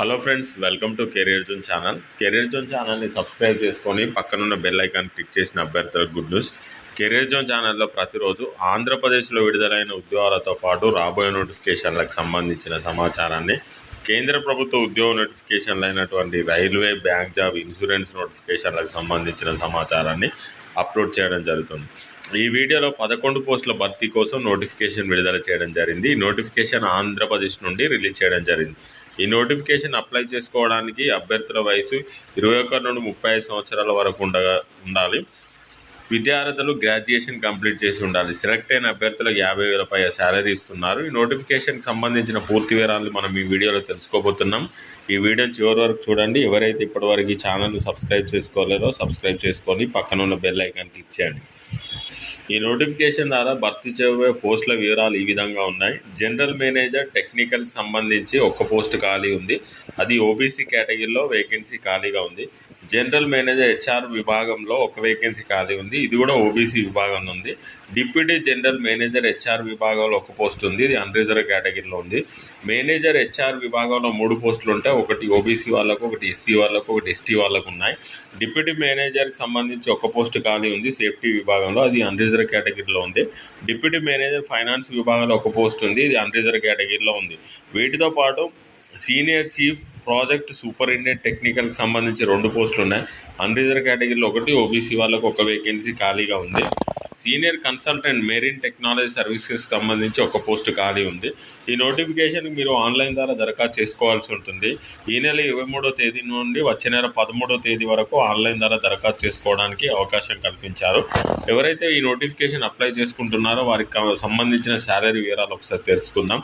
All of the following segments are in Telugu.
Hello friends welcome to career zone channel. Career zone ఛానల్ని సబ్స్క్రైబ్ చేసుకొని పక్కనున్న బెల్ ఐకాన్ క్లిక్ చేసిన అభ్యర్థులకు గుడ్ న్యూస్. కెరీర్ జోన్ ఛానల్లో ప్రతిరోజు ఆంధ్రప్రదేశ్లో విడుదలైన ఉద్యోగాలతో పాటు రాబోయే నోటిఫికేషన్లకు సంబంధించిన సమాచారాన్ని కేంద్ర ప్రభుత్వ ఉద్యోగ నోటిఫికేషన్లు అయినటువంటి రైల్వే బ్యాంక్ జాబ్ ఇన్సూరెన్స్ నోటిఫికేషన్లకు సంబంధించిన సమాచారాన్ని అప్లోడ్ చేయడం జరుగుతుంది. ఈ వీడియోలో పదకొండు పోస్టుల భర్తీ కోసం నోటిఫికేషన్ విడుదల చేయడం జరిగింది. ఈ నోటిఫికేషన్ ఆంధ్రప్రదేశ్ నుండి రిలీజ్ చేయడం జరిగింది. ఈ నోటిఫికేషన్ అప్లై చేసుకోవడానికి అభ్యర్థుల వయసు ఇరవై ఒకటి నుండి ముప్పై ఐదు సంవత్సరాల వరకు ఉండగా ఉండాలి. విద్యార్థులు గ్రాడ్యుయేషన్ కంప్లీట్ చేసి ఉండాలి. సెలెక్ట్ అయిన అభ్యర్థులకు యాభై వేల పై శాలరీ ఇస్తున్నారు. ఈ నోటిఫికేషన్కి సంబంధించిన పూర్తి వివరాలు మనం ఈ వీడియోలో తెలుసుకోబోతున్నాం. ఈ వీడియో చివరి వరకు చూడండి. ఎవరైతే ఇప్పటివరకు ఈ ఛానల్ని సబ్స్క్రైబ్ చేసుకోలేదో సబ్స్క్రైబ్ చేసుకొని పక్కన ఉన్న బెల్ ఐకాన్ క్లిక్ చేయండి. ఈ నోటిఫికేషన్ ద్వారా భర్తీ చేయబోయే పోస్టుల వివరాలు ఈ విధంగా ఉన్నాయి. జనరల్ మేనేజర్ టెక్నికల్ సంబంధించి ఒక్క పోస్ట్ ఖాళీ ఉంది. అది ఓబీసీ కేటగిరీలో వేకెన్సీ ఖాళీగా ఉంది. జనరల్ మేనేజర్ హెచ్ఆర్ విభాగంలో ఒక వేకెన్సీ ఖాళీ ఉంది. ఇది కూడా ఓబీసీ విభాగంలో ఉంది. డిప్యూటీ జనరల్ మేనేజర్ హెచ్ఆర్ విభాగంలో ఒక పోస్ట్ ఉంది. ఇది అన్రిజర్వ్ కేటగిరీలో ఉంది. మేనేజర్ హెచ్ఆర్ విభాగంలో మూడు పోస్టులు ఉంటాయి ఒకటి ఓబీసీ వాళ్ళకు ఒకటి ఎస్సీ వాళ్ళకు ఒకటి ఎస్టీ వాళ్ళకు ఉన్నాయి. డిప్యూటీ మేనేజర్కి సంబంధించి ఒక పోస్ట్ ఖాళీ ఉంది సేఫ్టీ విభాగంలో. అది అన్రిజర్వ్ కేటగిరీలో ఉంది. డిప్యూటీ మేనేజర్ ఫైనాన్స్ విభాగంలో ఒక పోస్ట్ ఉంది. ఇది అన్రిజర్వ్ కేటగిరీలో ఉంది. వీటితో పాటు సీనియర్ చీఫ్ ప్రాజెక్ట్ సూపరింటెండెంట్ టెక్నికల్కి సంబంధించి రెండు పోస్టులు ఉన్నాయి. అన్రిజర్వ్ కేటగిరీలో ఒకటి ఓబీసీ వాళ్ళకు ఒక వేకెన్సీ ఖాళీగా ఉంది. సీనియర్ కన్సల్టెంట్ మెరీన్ టెక్నాలజీ సర్వీసెస్కి సంబంధించి ఒక పోస్ట్ ఖాళీ ఉంది. ఈ నోటిఫికేషన్ మీరు ఆన్లైన్ ద్వారా దరఖాస్తు చేసుకోవాల్సి ఉంటుంది. ఈ నెల ఇరవై మూడో తేదీ నుండి వచ్చే నెల పదమూడో తేదీ వరకు ఆన్లైన్ ద్వారా దరఖాస్తు చేసుకోవడానికి అవకాశం కల్పించారు. ఎవరైతే ఈ నోటిఫికేషన్ అప్లై చేసుకుంటున్నారో వారికి సంబంధించిన శాలరీ వివరాలు ఒకసారి తెలుసుకుందాం.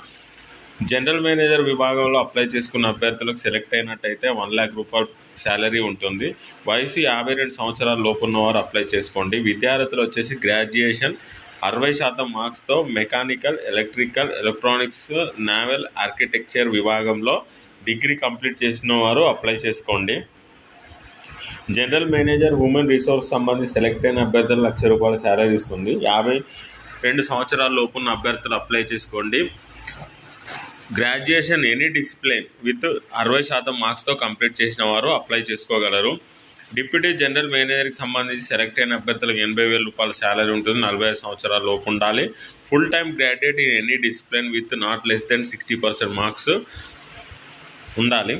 జనరల్ మేనేజర్ విభాగంలో అప్లై చేసుకున్న అభ్యర్థులకు సెలెక్ట్ అయినట్టయితే వన్ ల్యాక్ రూపాయలు శాలరీ ఉంటుంది. వయసు యాభై రెండు సంవత్సరాల లోపు ఉన్నవారు అప్లై చేసుకోండి. విద్యార్థులు వచ్చేసి గ్రాడ్యుయేషన్ అరవై శాతం మార్క్స్తో mechanical electrical electronics naval architecture విభాగంలో డిగ్రీ కంప్లీట్ చేసిన వారు అప్లై చేసుకోండి. జనరల్ మేనేజర్ ఉమెన్ రిసోర్స్ సంబంధించి సెలెక్ట్ అయిన అభ్యర్థులు లక్ష రూపాయల శాలరీ ఇస్తుంది. యాభై రెండు సంవత్సరాల లోపున్న అభ్యర్థులు అప్లై చేసుకోండి. గ్రాడ్యుయేషన్ ఎనీ డిసిప్లిన్ విత్ అరవై శాతం మార్క్స్తో కంప్లీట్ చేసిన వారు అప్లై చేసుకోగలరు. డిప్యూటీ జనరల్ మేనేజర్కి సంబంధించి సెలెక్ట్ అయిన అభ్యర్థులకు ఎనభై వేల రూపాయల శాలరీ ఉంటుంది. నలభై ఐదు సంవత్సరాల లోపు ఉండాలి. Full time graduate in any discipline with not less than sixty percent marks ఉండాలి.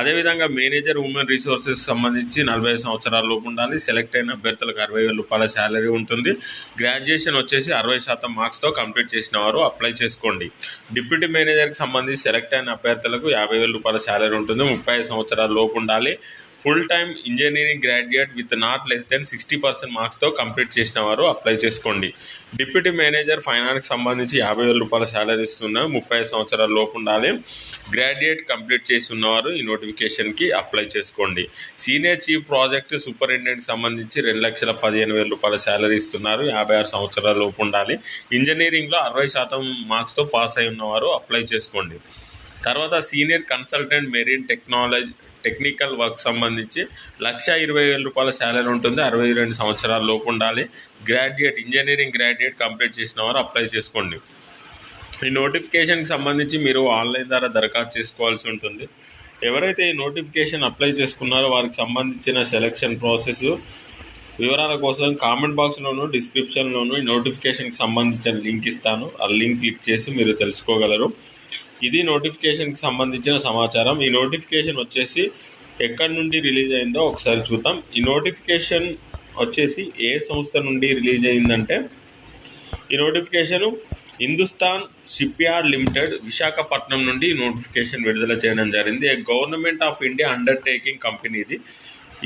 అదేవిధంగా మేనేజర్ ఉమెన్ రిసోర్సెస్ సంబంధించి నలభై సంవత్సరాల లోపు ఉండాలి. సెలెక్ట్ అయిన అభ్యర్థులకు అరవై వేల రూపాయల శాలరీ ఉంటుంది. గ్రాడ్యుయేషన్ వచ్చేసి అరవై శాతం మార్క్స్తో కంప్లీట్ చేసిన వారు అప్లై చేసుకోండి. డిప్యూటీ మేనేజర్కి సంబంధించి సెలెక్ట్ అయిన అభ్యర్థులకు యాభై వేల రూపాయల శాలరీ ఉంటుంది. ముప్పై సంవత్సరాల లోపు ఉండాలి. Full time engineering graduate with not less than sixty percent మార్క్స్తో complete చేసిన వారు అప్లై చేసుకోండి. డిప్యూటీ మేనేజర్ ఫైనాన్స్కి సంబంధించి యాభై వేల రూపాయల శాలరీ ఇస్తున్నారు ముప్పై సంవత్సరాల లోపు ఉండాలి. గ్రాడ్యుయేట్ కంప్లీట్ చేసి ఉన్నవారు ఈ నోటిఫికేషన్కి అప్లై చేసుకోండి. సీనియర్ చీఫ్ ప్రాజెక్ట్ సూపరింటెండెంట్ సంబంధించి రెండు లక్షల పదిహేను వేల రూపాయల శాలరీ ఇస్తున్నారు. యాభై ఆరు సంవత్సరాల లోపు ఉండాలి. ఇంజనీరింగ్లో అరవై శాతం మార్క్స్తో పాస్ అయి ఉన్నవారు అప్లై చేసుకోండి. తర్వాత senior consultant marine technology technical work సంబంధించి లక్ష ఇరవై వేల రూపాయల శాలరీ ఉంటుంది. అరవై రెండు సంవత్సరాల లోపు ఉండాలి. గ్రాడ్యుయేట్ ఇంజనీరింగ్ గ్రాడ్యుయేట్ కంప్లీట్ చేసిన వారు అప్లై చేసుకోండి. ఈ నోటిఫికేషన్కి సంబంధించి మీరు ఆన్లైన్ ద్వారా దరఖాస్తు చేసుకోవాల్సి ఉంటుంది. ఎవరైతే ఈ నోటిఫికేషన్ అప్లై చేసుకున్నారో వారికి సంబంధించిన సెలక్షన్ ప్రాసెస్ వివరాల కోసం కామెంట్ బాక్స్లోను డిస్క్రిప్షన్లోను ఈ నోటిఫికేషన్కి సంబంధించిన లింక్ ఇస్తాను. ఆ లింక్ క్లిక్ చేసి మీరు తెలుసుకోగలరు. ఇది నోటిఫికేషన్కి సంబంధించిన సమాచారం. ఈ నోటిఫికేషన్ వచ్చేసి ఎక్కడి నుండి రిలీజ్ అయిందో ఒకసారి చూద్దాం. ఈ నోటిఫికేషన్ వచ్చేసి ఏ సంస్థ నుండి రిలీజ్ అయిందంటే ఈ notification Hindustan ship yard limited Visakhapatnam నుండి ఈ నోటిఫికేషన్ విడుదల చేయడం జరిగింది. Government of India undertaking company ఇది.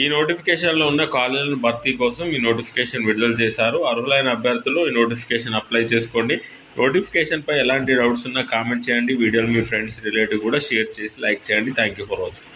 ఈ నోటిఫికేషన్లో ఉన్న కాలేజీల భర్తీ కోసం ఈ నోటిఫికేషన్ విడుదల చేశారు. అర్హులైన అభ్యర్థులు ఈ నోటిఫికేషన్ అప్లై చేసుకోండి. నోటిఫికేషన్పై ఎలాంటి డౌట్స్ ఉన్నా కామెంట్ చేయండి. వీడియోలు మీ ఫ్రెండ్స్ రిలేటివ్ కూడా షేర్ చేసి లైక్ చేయండి. Thank you for watching.